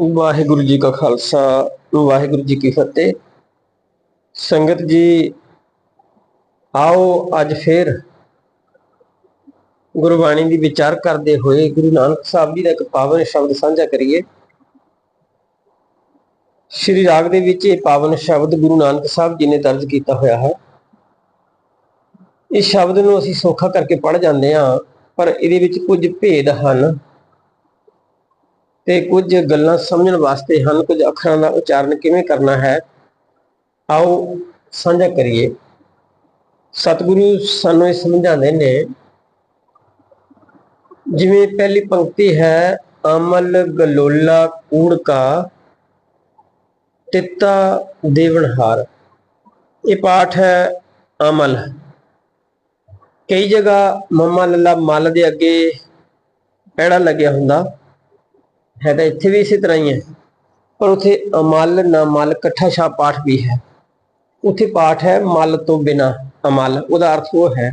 ਵਾਹਿਗੁਰੂ ਜੀ ਕਾ ਖਾਲਸਾ, ਵਾਹਿਗੁਰੂ ਜੀ ਕੀ ਫਤਿਹ। ਸੰਗਤ ਜੀ, ਆਓ ਅੱਜ ਫੇਰ ਗੁਰਬਾਣੀ ਦੀ ਵਿਚਾਰ ਕਰਦੇ ਹੋਏ ਗੁਰੂ ਨਾਨਕ ਸਾਹਿਬ ਜੀ ਦਾ ਇੱਕ ਪਾਵਨ ਸ਼ਬਦ ਸਾਂਝਾ ਕਰੀਏ। ਸ਼੍ਰੀ ਰਾਗ ਦੇ ਵਿੱਚ ਇਹ ਪਾਵਨ ਸ਼ਬਦ ਗੁਰੂ ਨਾਨਕ ਸਾਹਿਬ ਜੀ ਨੇ ਦਰਜ ਕੀਤਾ ਹੋਇਆ ਹੈ। ਇਸ ਸ਼ਬਦ ਨੂੰ ਅਸੀਂ ਸੌਖਾ ਕਰਕੇ ਪੜ੍ਹ ਜਾਂਦੇ ਹਾਂ, ਪਰ ਇਹਦੇ ਵਿੱਚ ਕੁਝ ਭੇਦ ਹਨ। ਤੇ ਕੁਝ ਗੱਲਾਂ ਸਮਝਣ ਵਾਸਤੇ ਹਨ, ਕੁਝ ਅੱਖਰਾਂ ਦਾ ਉਚਾਰਨ ਕਿਵੇਂ ਕਰਨਾ ਹੈ? ਆਓ ਸਾਂਝਾ ਕਰੀਏ। ਸਤਿਗੁਰੂ ਸਾਨੂੰ ਇਹ ਸਮਝਾਉਂਦੇ ਨੇ, ਜਿਵੇਂ ਪਹਿਲੀ ਪੰਕਤੀ ਹੈ, ਅਮਲ ਗਲੋਲਾ ਕੂੜ ਕਾ ਤਿੱਤਾ ਦੇਵਨਹਾਰ ਇਹ ਪਾਠ ਹੈ ਅਮਲ। ਕਈ ਜਗ੍ਹਾ ਮਮਾ ਲੱਲਾ ਮਲ ਦੇ ਅੱਗੇ ਪੈੜਾ ਲੱਗਿਆ ਹੁੰਦਾ। ਹੈ ਤਾਂ ਇੱਥੇ ਵੀ ਇਸੇ ਤਰ੍ਹਾਂ ਹੀ ਹੈ। ਪਰ ਉਥੇ ਅਮਲ ਨਾ ਮਲ, ਇਕੱਠਾ ਛਾ ਪਾਠ ਵੀ ਹੈ। ਉਥੇ ਪਾਠ ਹੈ ਮਲ ਤੋਂ ਬਿਨਾ ਅਮਲ, ਉਹਦਾ ਅਰਥ ਉਹ ਹੈ,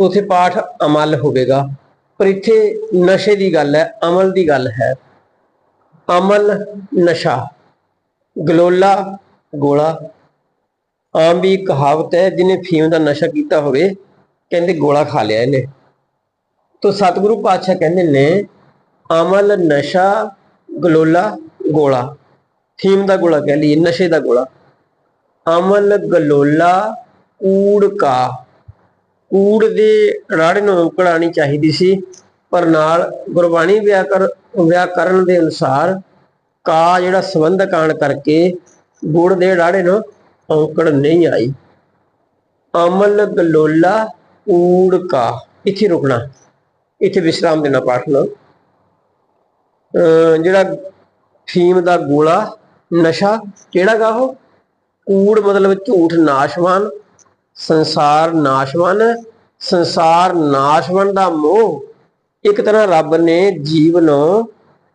ਉਥੇ ਪਾਠ ਅਮਲ ਹੋਵੇਗਾ। ਪਰ ਇੱਥੇ ਨਸ਼ੇ ਦੀ ਗੱਲ ਹੈ, ਅਮਲ ਦੀ ਗੱਲ ਹੈ। ਅਮਲ ਨਸ਼ਾ, ਗਲੋਲਾ, ਗੋਲਾ, ਆਮ ਵੀ ਕਹਾਵਤ ਹੈ, ਜਿਹਨੇ ਫੀਮ ਦਾ ਨਸ਼ਾ ਕੀਤਾ ਹੋਵੇ, ਕਹਿੰਦੇ ਗੋਲਾ ਖਾ ਲਿਆ ਇਹਨੇ। ਤੋ ਸਤਿਗੁਰੂ ਪਾਤਸ਼ਾਹ ਕਹਿੰਦੇ ਨੇ ਅਮਲ, ਨਸ਼ਾ, ਗਲੋਲਾ, ਗੋਲਾ। ਥੀਮ ਦਾ ਗੋਲਾ ਕਹਿ ਲਈਏ, ਨਸ਼ੇ ਦਾ ਗੋਲਾ। ਅਮਲ, ਗਲੋਲਾ ਕੂੜ ਕਾ ਕੂੜ ਦੇ ਰਾੜੇ ਨੂੰ ਔਂਕੜਾਣੀ ਚਾਹੀਦੀ ਸੀ, ਪਰ ਨਾਲ ਗੁਰਬਾਣੀ ਵਿਆਕਰ ਵਿਆਕਰਨ ਦੇ ਅਨੁਸਾਰ ਕਾ ਜਿਹੜਾ ਸੰਬੰਧਕ ਆਣ ਕਰਕੇ ਗੁੜ ਦੇ ਰਾੜੇ ਨੂੰ ਔਕੜ ਨਹੀਂ ਆਈ। ਅਮਲ, ਗਲੋਲਾ ਊੜ ਕਾ ਇੱਥੇ ਰੁਕਣਾ। ਇੱਥੇ ਵਿਸ਼ਰਾਮ ਦੇਣਾ ਪਾਠ ਨੂੰ। ਜਿਹੜਾ ਫੀਮ ਦਾ ਗੋਲਾ, ਨਸ਼ਾ, ਕਿਹੜਾ ਗਾ ਉਹ? ਕੂੜ ਮਤਲਬ ਝੂਠ ਨਾਸ਼ਵਾਨ, ਸੰਸਾਰ ਨਾਸ਼ਵਾਨ ਸੰਸਾਰ ਨਾਸ਼ਵਾਨ ਦਾ ਮੋਹ। ਇੱਕ ਤਰ੍ਹਾਂ ਰੱਬ ਨੇ ਜੀਵ ਨੂੰ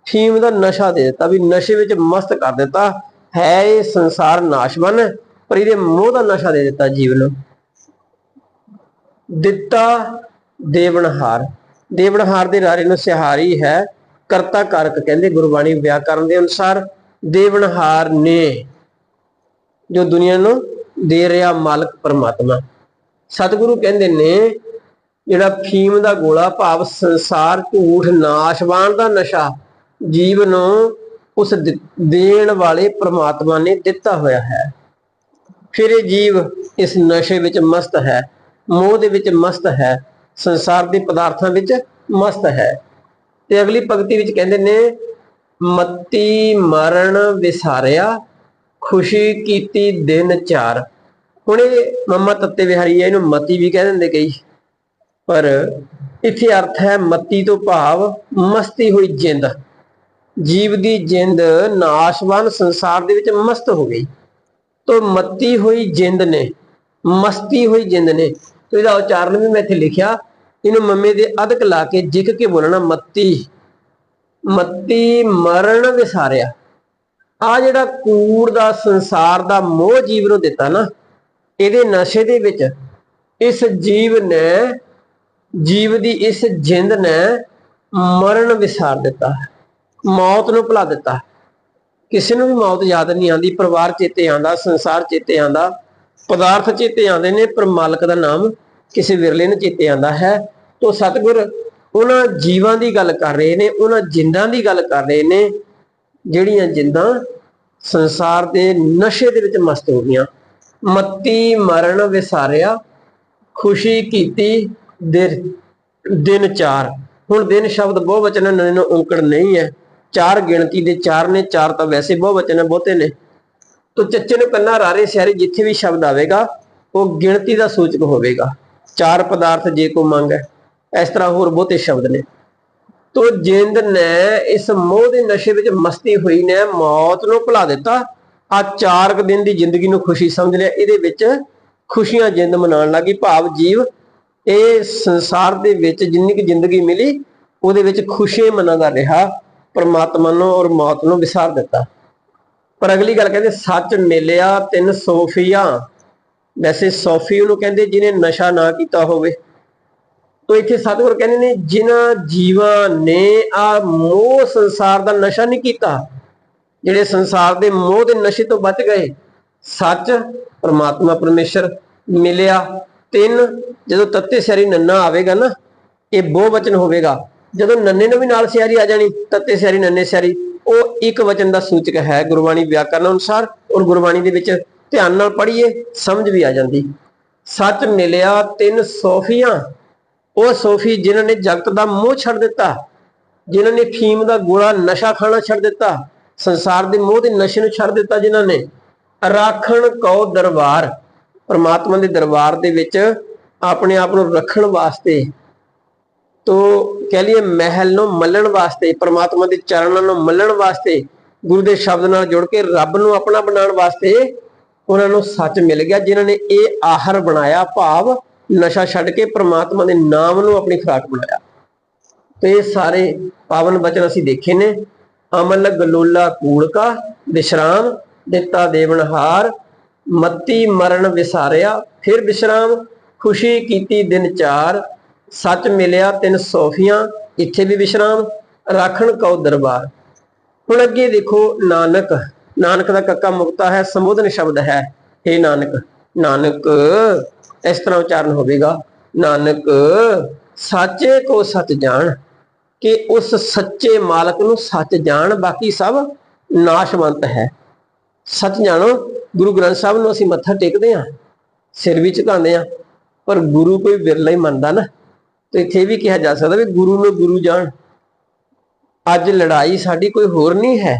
ਫੀਮ ਦਾ ਨਸ਼ਾ ਦੇ ਦਿੱਤਾ ਵੀ ਨਸ਼ੇ ਵਿੱਚ ਮਸਤ ਕਰ ਦਿੱਤਾ। ਹੈ ਇਹ ਸੰਸਾਰ ਨਾਸ਼ਵਾਨ, ਪਰ ਇਹਦੇ ਮੋਹ ਦਾ ਨਸ਼ਾ ਦੇ ਦਿੱਤਾ ਜੀਵ ਨੂੰ। ਦਿੱਤਾ ਦੇਵਨਹਾਰ ਦੇਵਨਹਾਰ ਦੇ ਰਾਰੇ ਨੂੰ ਸਿਹਾਰੀ ਹੈ। ਕਰਤਾ ਕਾਰਕ ਕਹਿੰਦੇ ਗੁਰਬਾਣੀ ਵਿਆਕਰਨ ਦੇ ਅਨੁਸਾਰ ਦੇਵਨਹਾਰ ਨੇ ਜੋ ਦੁਨੀਆ ਨੂੰ ਦੇ ਰਿਹਾ ਮਾਲਕ ਪਰਮਾਤਮਾ। ਸਤਿਗੁਰੂ ਕਹਿੰਦੇ ਨੇ, ਜਿਹੜਾ ਫੀਮ ਦਾ ਗੋਲਾ ਭਾਵ ਸੰਸਾਰ ਝੂਠ ਨਾਸ਼ਵਾਨ ਦਾ ਨਸ਼ਾ, ਜੀਵ ਨੂੰ ਉਸ ਦੇਣ ਵਾਲੇ ਪ੍ਰਮਾਤਮਾ ਨੇ ਦਿੱਤਾ ਹੋਇਆ ਹੈ। ਫਿਰ ਇਹ ਜੀਵ ਇਸ ਨਸ਼ੇ ਵਿੱਚ ਮਸਤ ਹੈ, ਮੋਹ ਦੇ ਵਿੱਚ ਮਸਤ ਹੈ, ਸੰਸਾਰ ਦੇ ਪਦਾਰਥਾਂ ਵਿੱਚ ਮਸਤ ਹੈ। ਤੇ ਅਗਲੀ ਪੰਕਤੀ ਵਿੱਚ ਕਹਿੰਦੇ ਨੇ, ਮੱਤੀ ਮਰਨ ਵਿਸਾਰਿਆ, ਖੁਸ਼ੀ ਕੀਤੀ ਦਿਨ ਚਾਰ। ਹੁਣ ਇਹ ਮੰਮਾ ਤੱਤੇ ਵਿਹਾਰੀ ਹੈ ਇਹਨੂੰ ਮਤੀ ਵੀ ਕਹਿ ਦਿੰਦੇ ਕਈ। ਪਰ ਇੱਥੇ ਅਰਥ ਹੈ ਮਤੀ ਤੋਂ ਭਾਵ ਮਸਤੀ ਹੋਈ ਜਿੰਦ। ਜੀਵ ਦੀ ਜਿੰਦ ਨਾਸ਼ਵਾਨ ਸੰਸਾਰ ਦੇ ਵਿੱਚ ਮਸਤ ਹੋ ਗਈ। ਤੋ ਮਤੀ ਹੋਈ ਜਿੰਦ ਨੇ, ਮਸਤੀ ਹੋਈ ਜਿੰਦ ਨੇ। ਤੇ ਇਹਦਾ ਉਚਾਰਨ ਵੀ ਮੈਂ ਇੱਥੇ ਲਿਖਿਆ ਇਹਨੂੰ ਮੰਮੇ ਦੇ ਅਧਕ ਲਾ ਕੇ ਜਿੱਕ ਕੇ ਬੋਲਣਾ, ਮੱਤੀ। ਮੱਤੀ ਮਰਨ ਵਿਸਾਰਿਆ। ਆ ਜਿਹੜਾ ਕੂੜ ਦਾ, ਸੰਸਾਰ ਦਾ ਮੋਹ ਜੀਵ ਨੂੰ ਦਿੱਤਾ ਨਾ, ਇਹਦੇ ਨਸ਼ੇ ਦੇ ਵਿੱਚ ਇਸ ਜੀਵ ਨੇ, ਜੀਵ ਦੀ ਇਸ ਜਿੰਦ ਨੇ ਮਰਨ ਵਿਸਾਰ ਦਿੱਤਾ। ਮੌਤ ਨੂੰ ਭੁਲਾ ਦਿੱਤਾ। ਕਿਸੇ ਨੂੰ ਵੀ ਮੌਤ ਯਾਦ ਨਹੀਂ ਆਉਂਦੀ। ਪਰਿਵਾਰ ਚੇਤੇ ਆਉਂਦਾ, ਸੰਸਾਰ ਚੇਤੇ ਆਉਂਦਾ। ਪਦਾਰਥ ਚੇਤੇ ਆਉਂਦੇ ਨੇ, ਪਰ ਮਾਲਕ ਦਾ ਨਾਮ ਕਿਸੇ ਵਿਰਲੇ ਨੂੰ ਚੇਤੇ ਆਉਂਦਾ ਹੈ, ਤੋਂ ਸਤਿਗੁਰ ਉਹਨਾਂ ਜੀਵਾਂ ਦੀ ਗੱਲ ਕਰ ਰਹੇ ਨੇ, ਉਹਨਾਂ ਜਿੰਦਾਂ ਦੀ ਗੱਲ ਕਰ ਰਹੇ ਨੇ, ਜਿਹੜੀਆਂ ਜਿੰਦਾਂ ਸੰਸਾਰ ਦੇ ਨਸ਼ੇ ਦੇ ਵਿੱਚ ਮਸਤ ਹੋ ਗਈਆਂ। ਮੱਤੀ ਮਰਨ ਵਿਸਾਰਿਆ, ਖੁਸ਼ੀ ਕੀਤੀ ਦਿਨ ਦਿਨ ਚਾਰ। ਹੁਣ ਦਿਨ ਸ਼ਬਦ ਬਹੁ ਵਚਨ ਨੂੰ ਔਂਕੜ ਨਹੀਂ ਹੈ। ਚਾਰ ਗਿਣਤੀ ਦੇ ਚਾਰ ਨੇ, ਚਾਰ ਤਾਂ ਵੈਸੇ ਬਹੁ ਵਚਨ ਬਹੁਤੇ ਨੇ। ਤੋ ਚੱਚੇ ਨੂੰ ਕੰਨਾ ਰਾਰੇ ਸਿਆਰੇ ਜਿੱਥੇ ਵੀ ਸ਼ਬਦ ਆਵੇਗਾ, ਉਹ ਗਿਣਤੀ ਦਾ ਸੂਚਕ ਹੋਵੇਗਾ। ਚਾਰ ਪਦਾਰਥ ਜੇ ਕੋ ਮੰਗ ਇਸ ਤਰ੍ਹਾਂ ਹੋਰ ਬਹੁਤੇ ਸ਼ਬਦ ਨੇ। ਤੋ ਜਿੰਦ ਨੇ ਇਸ ਮੋਹ ਦੇ ਨਸ਼ੇ ਵਿੱਚ ਮਸਤੀ ਹੋਈ ਨੇ, ਮੌਤ ਨੂੰ ਭੁਲਾ ਦਿੱਤਾ। ਆ ਚਾਰ ਕੁ ਦਿਨ ਦੀ ਜ਼ਿੰਦਗੀ ਨੂੰ ਖੁਸ਼ੀ ਸਮਝ ਲਿਆ। ਇਹਦੇ ਵਿੱਚ ਖੁਸ਼ੀਆਂ ਜਿੰਦ ਮਨਾਉਣ ਲੱਗੀ। ਭਾਵ ਜੀਵ ਇਹ ਸੰਸਾਰ ਦੇ ਵਿੱਚ ਜਿੰਨੀ ਕੁ ਜ਼ਿੰਦਗੀ ਮਿਲੀ, ਉਹਦੇ ਵਿੱਚ ਖੁਸ਼ੀ ਮਨਾਉਂਦਾ ਰਿਹਾ। ਪਰਮਾਤਮਾ ਨੂੰ ਔਰ ਮੌਤ ਨੂੰ ਵਿਸਾਰ ਦਿੱਤਾ। ਪਰ ਅਗਲੀ ਗੱਲ ਕਹਿੰਦੇ, ਸੱਚ ਮਿਲਿਆ ਤਿੰਨ ਸੋਫੀਆਂ। ਵੈਸੇ ਸੋਫੀ ਉਹਨੂੰ ਕਹਿੰਦੇ ਜਿਹਨੇ ਨਸ਼ਾ ਨਾ ਕੀਤਾ ਹੋਵੇ। ਤੋ ਇੱਥੇ ਸਤਿਗੁਰ ਕਹਿੰਦੇ ਨੇ, ਜਿਨ੍ਹਾਂ ਜੀਵਾਂ ਨੇ ਆ ਮੋਹ ਸੰਸਾਰ ਦਾ ਨਸ਼ਾ ਨਹੀਂ ਕੀਤਾ, ਜਿਹੜੇ ਸੰਸਾਰ ਦੇ ਮੋਹ ਦੇ ਨਸ਼ੇ ਤੋਂ ਬਚ ਗਏ, ਸੱਚ, ਪ੍ਰਮਾਤਮਾ ਪਰਮੇਸ਼ਰ ਮਿਲਿਆ, ਤਿੰਨ, ਜਦੋਂ ਤੱਤੇ ਸਿਆਰੀ ਨੰਨਾ ਆਵੇਗਾ ਨਾ, ਇਹ ਬਹੁ ਵਚਨ ਹੋਵੇਗਾ। ਜਦੋਂ ਨੰਨੇ ਨੂੰ ਵੀ ਨਾਲ ਸਿਆਰੀ ਆ ਜਾਣੀ, ਤੱਤੇ ਸਿਆਰੀ, ਨੰਨੇ ਸਿਆਰੀ, ਉਹ ਇੱਕ ਵਚਨ ਦਾ ਸੂਚਕ ਹੈ ਗੁਰਬਾਣੀ ਵਿਆਕਰਨ ਅਨੁਸਾਰ, ਔਰ ਗੁਰਬਾਣੀ ਦੇ ਵਿੱਚ ਧਿਆਨ ਨਾਲ ਪੜ੍ਹੀਏ, ਸਮਝ ਵੀ ਆ ਜਾਂਦੀ। ਸੱਚ ਮਿਲਿਆ ਤਿੰਨ ਸੋਫੀਆਂ। ਉਹ ਸੋਫੀ ਜਿਨ੍ਹਾਂ ਨੇ ਜਗਤ ਦਾ ਮੋਹ ਛੱਡ ਦਿੱਤਾ, ਜਿਨ੍ਹਾਂ ਨੇ ਫੀਮ ਦਾ ਗੋਲਾ ਨਸ਼ਾ ਖਾਣਾ ਛੱਡ ਦਿੱਤਾ, ਸੰਸਾਰ ਦੇ ਮੋਹ ਦੇ ਨਸ਼ੇ ਨੂੰ ਛੱਡ ਦਿੱਤਾ ਜਿਨ੍ਹਾਂ ਨੇ। ਰਾਖਣ ਕਉ ਦਰਬਾਰ। ਪਰਮਾਤਮਾ ਦੇ ਦਰਬਾਰ ਦੇ ਵਿੱਚ ਆਪਣੇ ਆਪ ਨੂੰ ਰੱਖਣ ਵਾਸਤੇ ਤੋ ਕਹਿ ਲਈਏ ਮਹਿਲ ਨੂੰ ਮੱਲਣ ਵਾਸਤੇ, ਪ੍ਰਮਾਤਮਾ ਦੇ ਚਰਨਾਂ ਨੂੰ ਮੱਲਣ ਵਾਸਤੇ, ਗੁਰੂ ਦੇ ਸ਼ਬਦ ਨਾਲ ਜੁੜ ਕੇ ਰੱਬ ਨੂੰ ਆਪਣਾ ਬਣਾਉਣ ਵਾਸਤੇ ਉਹਨਾਂ ਨੂੰ ਸੱਚ ਮਿਲ ਗਿਆ, ਜਿਨ੍ਹਾਂ ਨੇ ਇਹ ਆਹਰ ਬਣਾਇਆ ਭਾਵ ਨਸ਼ਾ ਛੱਡ ਕੇ ਪ੍ਰਮਾਤਮਾ ਦੇ ਨਾਮ ਨੂੰ ਆਪਣੀ ਖੁਰਾਕ ਬਣਾਇਆ। ਤੇ ਇਹ ਸਾਰੇ ਪਾਵਨ ਬਚਨ ਅਸੀਂ ਦੇਖੇ ਨੇ। ਅਮਲ ਗਲੋਲਾ ਕੂੜਕਾ, ਵਿਸ਼ਰਾਮ, ਦਿੱਤਾ ਦੇਵਨਹਾਰ ਮੱਤੀ ਮਰਨ ਵਿਸਾਰਿਆ, ਫਿਰ ਵਿਸ਼ਰਾਮ, ਖੁਸ਼ੀ ਕੀਤੀ ਦਿਨ ਚਾਰ, ਸੱਚ ਮਿਲਿਆ ਤਿੰਨ ਸੋਫੀਆਂ, ਇੱਥੇ ਵੀ ਵਿਸ਼ਰਾਮ, ਰਾਖਣ ਕਉ ਦਰਬਾਰ। ਹੁਣ ਅੱਗੇ ਦੇਖੋ ਨਾਨਕ ਨਾਨਕ ਦਾ ਕੱਕਾ ਮੁਕਤਾ ਹੈ, ਸੰਬੋਧਨ ਸ਼ਬਦ ਹੈ। हे ਨਾਨਕ ਨਾਨਕ, ਇਸ ਤਰ੍ਹਾਂ ਉਚਾਰਨ ਹੋਵੇਗਾ। ਨਾਨਕ, ਸਾਚੇ ਕੋ ਸੱਚ ਜਾਣ ਕਿ ਉਸ ਸੱਚੇ ਮਾਲਕ ਨੂੰ ਸੱਚ ਜਾਣ, ਬਾਕੀ ਸਭ ਨਾਸ਼ਵੰਤ ਹੈ। ਸੱਚ ਜਾਣੋ, ਗੁਰੂ ਗ੍ਰੰਥ ਸਾਹਿਬ ਨੂੰ ਅਸੀਂ ਮੱਥਾ ਟੇਕਦੇ ਹਾਂ, ਸਿਰ ਵੀ ਝੁਕਾਉਂਦੇ ਹਾਂ, ਪਰ ਗੁਰੂ ਕੋਈ ਵਿਰਲਾ ਹੀ ਮੰਨਦਾ ਨਾ। ਤੇ ਇੱਥੇ ਵੀ ਕਿਹਾ ਜਾ ਸਕਦਾ ਵੀ ਗੁਰੂ ਨੂੰ ਗੁਰੂ ਜਾਣ। ਅੱਜ ਲੜਾਈ ਸਾਡੀ ਕੋਈ ਹੋਰ ਨਹੀਂ ਹੈ।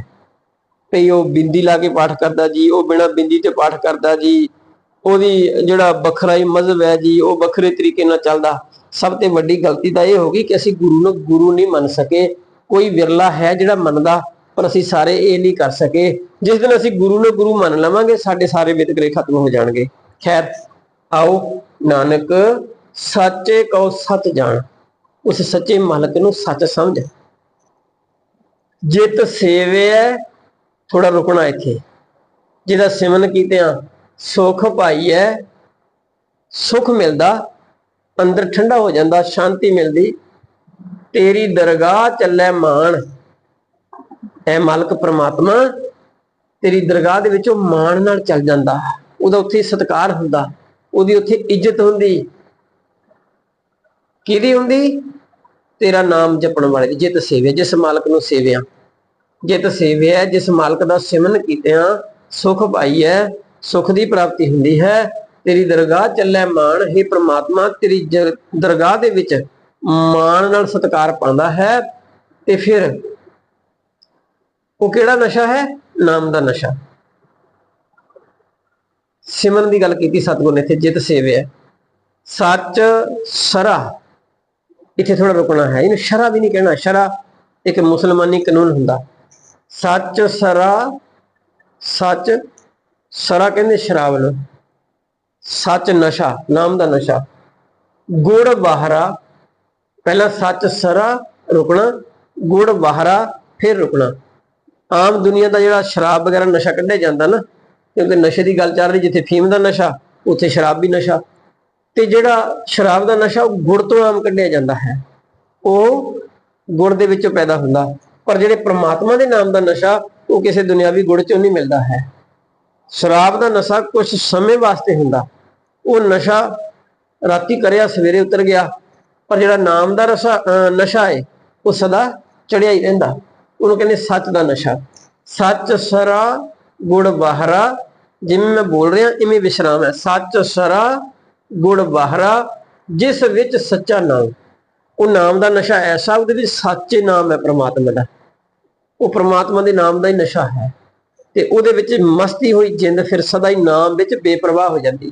ਭਈ ਉਹ ਬਿੰਦੀ ਲਾ ਕੇ ਪਾਠ ਕਰਦਾ ਜੀ, ਉਹ ਬਿਨਾ ਬਿੰਦੀ ਤੇ ਪਾਠ ਕਰਦਾ ਜੀ। ਉਹਦੀ ਜਿਹੜਾ ਵੱਖਰਾ ਹੀ ਮਜ਼ਹਬ ਹੈ ਜੀ, ਉਹ ਵੱਖਰੇ ਤਰੀਕੇ ਨਾਲ ਚੱਲਦਾ। ਸਭ ਤੋਂ ਵੱਡੀ ਗਲਤੀ ਤਾਂ ਇਹ ਹੋ ਗਈ ਕਿ ਅਸੀਂ ਗੁਰੂ ਨੂੰ ਗੁਰੂ ਨਹੀਂ ਮੰਨ ਸਕੇ। ਕੋਈ ਵਿਰਲਾ ਹੈ ਜਿਹੜਾ ਮੰਨਦਾ, ਪਰ ਅਸੀਂ ਸਾਰੇ ਇਹ ਨਹੀਂ ਕਰ ਸਕੇ। ਜਿਸ ਦਿਨ ਅਸੀਂ ਗੁਰੂ ਨੂੰ ਗੁਰੂ ਮੰਨ ਲਵਾਂਗੇ, ਸਾਡੇ ਸਾਰੇ ਵਿਤਕਰੇ ਖਤਮ ਹੋ ਜਾਣਗੇ। ਖੈਰ, ਆਓ ਨਾਨਕ, ਸੱਚੇ ਕੋ ਸੱਚ ਜਾਣ। ਉਸ ਸੱਚੇ ਮਾਲਕ ਨੂੰ ਸੱਚ ਸਮਝ। ਜਿਤ ਸੇਵਿਆ ਥੋੜਾ ਰੁਕਣਾ ਇੱਥੇ। ਜਿਹਦਾ ਸਿਮਨ ਕੀਤਿਆਂ ਸੁਖ ਹੈ ਸੁਖ ਮਿਲਦਾ, ਅੰਦਰ ਠੰਡਾ ਹੋ ਜਾਂਦਾ, ਸ਼ਾਂਤੀ ਮਿਲਦੀ। ਤੇਰੀ ਦਰਗਾਹ ਚੱਲੇ ਮਾਣ। ਐ ਮਾਲਕ ਪ੍ਰਮਾਤਮਾ, ਤੇਰੀ ਦਰਗਾਹ ਦੇ ਵਿੱਚ ਉਹ ਮਾਣ ਨਾਲ ਚੱਲ ਜਾਂਦਾ। ਉਹਦਾ ਉੱਥੇ ਸਤਿਕਾਰ ਹੁੰਦਾ। ਉਹਦੀ ਉੱਥੇ ਇੱਜ਼ਤ ਹੁੰਦੀ। ਕਿਹਦੀ ਹੁੰਦੀ? ਤੇਰਾ ਨਾਮ ਜਪਣ ਵਾਲੇ ਦੀ। ਜਿਤ ਸੇਵਿਆ, ਜਿਸ ਮਾਲਕ ਨੂੰ ਸੇਵਿਆ। ਜਿਤ ਸੇਵਿਆ ਜਿਸ ਮਾਲਕ ਦਾ ਸਿਮਰਨ ਕੀਤਿਆਂ ਸੁਖ ਪਾਈਐ ਸੁਖ ਦੀ ਪ੍ਰਾਪਤੀ ਹੁੰਦੀ ਹੈ, ਤੇਰੀ ਦਰਗਾਹ ਚੱਲੇ ਮਾਣ, ਹੀ ਪ੍ਰਮਾਤਮਾ, ਤੇਰੀ ਦਰਗਾਹ ਦੇ ਵਿੱਚ ਮਾਣ ਨਾਲ ਸਤਿਕਾਰ ਪਾਉਂਦਾ ਹੈ, ਤੇ ਫਿਰ ਉਹ ਕਿਹੜਾ ਨਸ਼ਾ ਹੈ? ਨਾਮ ਦਾ ਨਸ਼ਾ। ਸਿਮਰਨ ਦੀ ਗੱਲ ਕੀਤੀ ਸਤਿਗੁਰ ਨੇ ਇੱਥੇ, ਜਿਤ ਸੇਵਿਆ ਸੱਚ, ਸਰਾ, ਇੱਥੇ ਥੋੜਾ ਰੁਕਣਾ ਹੈ। ਇਹਨੂੰ ਸ਼ਰਾ ਵੀ ਨਹੀਂ ਕਹਿਣਾ। ਸ਼ਰਾ ਇੱਕ ਮੁਸਲਮਾਨੀ ਕਾਨੂੰਨ ਹੁੰਦਾ। ਸੱਚ ਸਰਾ ਸੱਚ ਸਰਾ ਕਹਿੰਦੇ ਸ਼ਰਾਬ ਨੂੰ। ਸੱਚ ਨਸ਼ਾ, ਨਾਮ ਦਾ ਨਸ਼ਾ। ਗੁੜ ਬਾਹਰਾ, ਪਹਿਲਾਂ ਸੱਚ ਸਰਾ ਰੁਕਣਾ, ਗੁੜ ਬਾਹਰਾ ਫਿਰ ਰੁਕਣਾ। ਆਮ ਦੁਨੀਆ ਦਾ ਜਿਹੜਾ ਸ਼ਰਾਬ ਵਗੈਰਾ ਨਸ਼ਾ ਕੱਢਿਆ ਜਾਂਦਾ ਨਾ, ਕਿਉਂਕਿ ਨਸ਼ੇ ਦੀ ਗੱਲ ਚੱਲ ਰਹੀ, ਜਿੱਥੇ ਫੀਮ ਦਾ ਨਸ਼ਾ, ਉੱਥੇ ਸ਼ਰਾਬ ਵੀ ਨਸ਼ਾ। ਤੇ ਜਿਹੜਾ ਸ਼ਰਾਬ ਦਾ ਨਸ਼ਾ, ਉਹ ਗੁੜ ਤੋਂ ਆਮ ਕੱਢਿਆ ਜਾਂਦਾ ਹੈ। ਉਹ ਗੁੜ ਦੇ ਵਿੱਚੋਂ ਪੈਦਾ ਹੁੰਦਾ। ਪਰ ਜਿਹੜੇ ਪ੍ਰਮਾਤਮਾ ਦੇ ਨਾਮ ਦਾ ਨਸ਼ਾ, ਉਹ ਕਿਸੇ ਦੁਨਿਆਵੀ ਗੁੜ ਚੋਂ ਨਹੀਂ ਮਿਲਦਾ ਹੈ। ਸ਼ਰਾਬ ਦਾ ਨਸ਼ਾ ਕੁਝ ਸਮੇਂ ਵਾਸਤੇ ਹੁੰਦਾ। ਉਹ ਨਸ਼ਾ ਰਾਤੀ ਕਰਿਆ, ਸਵੇਰੇ ਉਤਰ ਗਿਆ। ਪਰ ਜਿਹੜਾ ਨਾਮ ਦਾ ਰਸਾ ਨਸ਼ਾ ਹੈ ਉਹ ਸਦਾ ਚੜਿਆ ਹੀ ਰਹਿੰਦਾ। ਉਹਨੂੰ ਕਹਿੰਦੇ ਸੱਚ ਦਾ ਨਸ਼ਾ। ਸੱਚ ਸਰਾ ਗੁੜ ਬਾਹਰਾ, ਜਿਵੇਂ ਮੈਂ ਬੋਲ ਰਿਹਾ, ਇਵੇਂ ਵਿਸ਼ਰਾਮ ਹੈ। ਸੱਚ ਸਰਾ ਗੁੜ ਬਾਹਰਾ, ਜਿਸ ਵਿੱਚ ਸੱਚਾ ਨਾਮ। ਉਹ ਨਾਮ ਦਾ ਨਸ਼ਾ ਐਸਾ, ਉਹਦੇ ਵਿੱਚ ਸੱਚੇ ਨਾਮ ਹੈ ਪ੍ਰਮਾਤਮਾ ਦਾ। ਉਹ ਪ੍ਰਮਾਤਮਾ ਦੇ ਨਾਮ ਦਾ ਹੀ ਨਸ਼ਾ ਹੈ ਤੇ ਉਹਦੇ ਵਿੱਚ ਮਸਤੀ ਹੋਈ ਜਿੰਦ, ਫਿਰ ਸਦਾ ਹੀ ਨਾਮ ਵਿੱਚ ਬੇਪਰਵਾਹ ਹੋ ਜਾਂਦੀ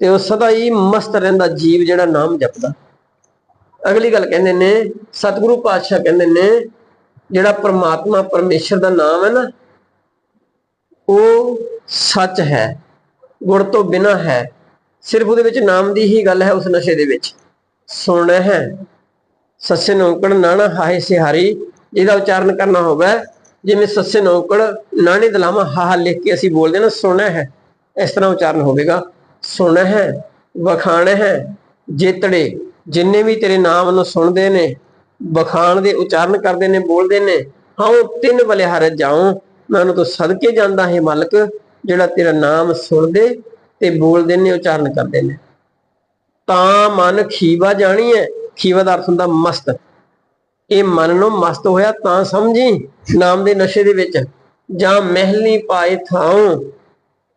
ਤੇ ਉਹ ਸਦਾ ਹੀ ਮਸਤ ਰਹਿੰਦਾ, ਜੀਵ ਜਿਹੜਾ ਨਾਮ ਜਪਦਾ। ਅਗਲੀ ਗੱਲ ਕਹਿੰਦੇ ਨੇ, ਸਤਿਗੁਰੂ ਪਾਤਸ਼ਾਹ ਕਹਿੰਦੇ ਨੇ, ਜਿਹੜਾ ਪ੍ਰਮਾਤਮਾ ਪਰਮੇਸ਼ਰ ਦਾ ਨਾਮ ਹੈ ਨਾ, ਉਹ ਸੱਚ ਹੈ, ਗੁਣ ਤੋਂ ਬਿਨਾ ਹੈ। ਸਿਰਫ ਉਹਦੇ ਵਿੱਚ ਨਾਮ ਦੀ ਹੀ ਗੱਲ ਹੈ ਉਸ ਨਸ਼ੇ ਦੇ ਵਿੱਚ। ਸੁਣ ਹੈ, ਸੱਸੇ ਨੌਕੜ ਨਾਣਾ ਹਾਏ ਸਿਹਾਰੀ ਜਿਹਦਾ ਉਚਾਰਨ ਕਰਨਾ ਹੋਵੇ, ਜਿਵੇਂ ਸੱਸੇ ਨੌਕੜ, ਨਾਣੇ ਦਲਾਮਾ ਹਾਹਾ ਲਿਖ ਕੇ ਅਸੀਂ ਬੋਲਦੇ ਨਾ, ਸੁਣਾ ਹੈ। ਇਸ ਤਰ੍ਹਾਂ ਉਚਾਰਨ ਹੋਵੇਗਾ। ਸੁਣ ਹੈ, ਵਖਾਣ ਹੈ, ਜੇਤੜੇ, ਜਿੰਨੇ ਵੀ ਤੇਰੇ ਨਾਮ ਨੂੰ ਸੁਣਦੇ ਨੇ, ਵਖਾਣ ਦੇ ਉਚਾਰਨ ਕਰਦੇ ਨੇ, ਬੋਲਦੇ ਨੇ ਹਉ ਤਿੰਨ ਬਲਿਹਾਰ ਜਾਉ। ਮੈਂ ਉਹਨੂੰ ਤੋਂ ਸਦਕੇ ਜਾਂਦਾ ਹੈ, ਮਾਲਕ, ਜਿਹੜਾ ਤੇਰਾ ਨਾਮ ਸੁਣਦੇ ਤੇ ਬੋਲਦੇ ਨੇ, ਉਚਾਰਨ ਕਰਦੇ ਨੇ। ਤਾਂ ਮਨ ਖੀਵਾ ਜਾਣੀ ਹੈ। ਖੀਵਾ ਦਾ ਅਰਥ ਹੁੰਦਾ ਮਸਤ। ਇਹ ਮਨ ਨੂੰ ਮਸਤ ਹੋਇਆ ਤਾਂ ਸਮਝੀ ਨਾਮ ਦੇ ਨਸ਼ੇ ਦੇ ਵਿੱਚ। ਜਾਂ ਮਹਿਲੀ ਪਾਏ ਥਾਉ।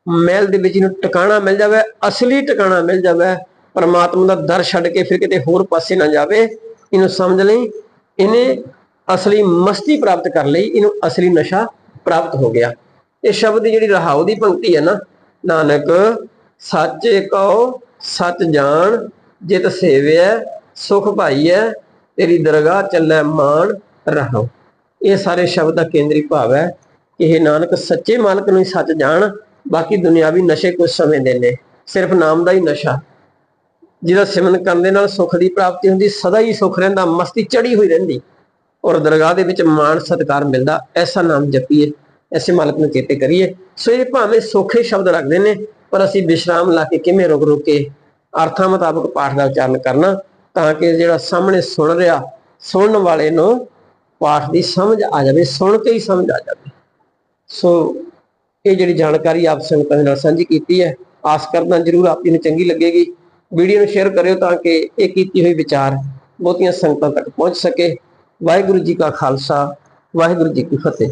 ਮਹਿਲ ਦੇ ਵਿੱਚ ਇਹਨੂੰ ਟਿਕਾਣਾ ਮਿਲ ਜਾਵੇ, ਅਸਲੀ ਟਿਕਾਣਾ ਮਿਲ ਜਾਵੇ। ਪਰਮਾਤਮਾ ਦਾ ਦਰ ਛੱਡ ਕੇ ਫਿਰ ਕਿਤੇ ਹੋਰ ਪਾਸੇ ਨਾ ਜਾਵੇ। ਇਹਨੂੰ ਸਮਝ ਲਈ। ਇਹਨੇ ਅਸਲੀ ਮਸਤੀ ਪ੍ਰਾਪਤ ਕਰ ਲਈ। ਇਹਨੂੰ ਅਸਲੀ ਨਸ਼ਾ ਪ੍ਰਾਪਤ ਹੋ ਗਿਆ। ਇਹ ਸ਼ਬਦ ਦੀ ਜਿਹੜੀ ਰਹਾਉ ਦੀ ਪੰਕਤੀ ਹੈ ਨਾ, ਨਾਨਕ, ਸੱਚ ਕਹੋ, ਸੱਚ ਜਾਣ, ਜਿਤ ਸੇਵਿਆ ਸੁਖ ਪਾਈਐ ਤੇਰੀ ਦਰਗਾਹ ਚੱਲੈ ਮਾਨ ਰਹੋ। ਇਹ ਸਾਰੇ ਸ਼ਬਦ ਦਾ ਕੇਂਦਰੀ ਭਾਵ ਹੈ ਕਿ ਇਹ ਨਾਨਕ, ਸੱਚੇ ਮਾਲਕ ਨੂੰ ਹੀ ਸੱਚ ਜਾਣ, ਬਾਕੀ ਦੁਨਿਆਵੀ ਨਸ਼ੇ ਕੁਝ ਸਮੇਂ ਦੇ ਨੇ, ਸਿਰਫ ਨਾਮ ਦਾ ਹੀ ਨਸ਼ਾ। ਜਿਹਦਾ ਸਿਮਰਨ ਕਰਨ ਦੇ ਨਾਲ ਸੁੱਖ ਦੀ ਪ੍ਰਾਪਤੀ ਹੁੰਦੀ, ਸਦਾ ਹੀ ਸੁਖ ਰਹਿੰਦਾ, ਮਸਤੀ ਚੜੀ ਹੋਈ ਰਹਿੰਦੀ। ਔਰ ਦਰਗਾਹ ਦੇ ਵਿੱਚ ਮਾਣ ਸਤਿਕਾਰ ਮਿਲਦਾ, ਐਸਾ ਨਾਮ ਜਪੀਏ, ਐਸੇ ਮਾਲਕ ਨੂੰ ਚੇਤੇ ਕਰੀਏ। ਸੋ ਇਹ ਭਾਵੇਂ ਸੌਖੇ ਸ਼ਬਦ ਰੱਖਦੇ ਨੇ, ਪਰ ਅਸੀਂ ਵਿਸ਼ਰਾਮ ਲਾ ਕੇ ਕਿਵੇਂ ਰੁਕ ਰੁਕ ਕੇ ਅਰਥਾਂ ਮੁਤਾਬਕ ਪਾਠ ਦਾ ਉਚਾਰਨ ਕਰਨਾ ਤਾਂ ਕਿ ਜਿਹੜਾ ਸਾਹਮਣੇ ਸੁਣ ਰਿਹਾ, ਸੁਣਨ ਵਾਲੇ ਨੂੰ ਪਾਠ ਦੀ ਸਮਝ ਆ ਜਾਵੇ, ਸੁਣ ਕੇ ਹੀ ਸਮਝ ਆ ਜਾਵੇ। ਸੋ ਇਹ ਜਿਹੜੀ ਜਾਣਕਾਰੀ ਆਪ ਸੰਗਤਾਂ ਦੇ ਨਾਲ ਸਾਂਝੀ ਕੀਤੀ ਹੈ, ਆਸ ਕਰਦਾ ਜਰੂਰ ਆਪ ਜੀ ਨੂੰ ਚੰਗੀ ਲੱਗੇਗੀ। ਵੀਡੀਓ ਨੂੰ ਸ਼ੇਅਰ ਕਰਿਓ ਤਾਂ ਕਿ ਇਹ ਕੀਤੀ ਹੋਈ ਵਿਚਾਰ ਬਹੁਤੀਆਂ ਸੰਗਤਾਂ ਤੱਕ ਪਹੁੰਚ ਸਕੇ। ਵਾਹਿਗੁਰੂ ਜੀ ਕਾ ਖਾਲਸਾ, ਵਾਹਿਗੁਰੂ ਜੀ ਕੀ ਫਤਿਹ।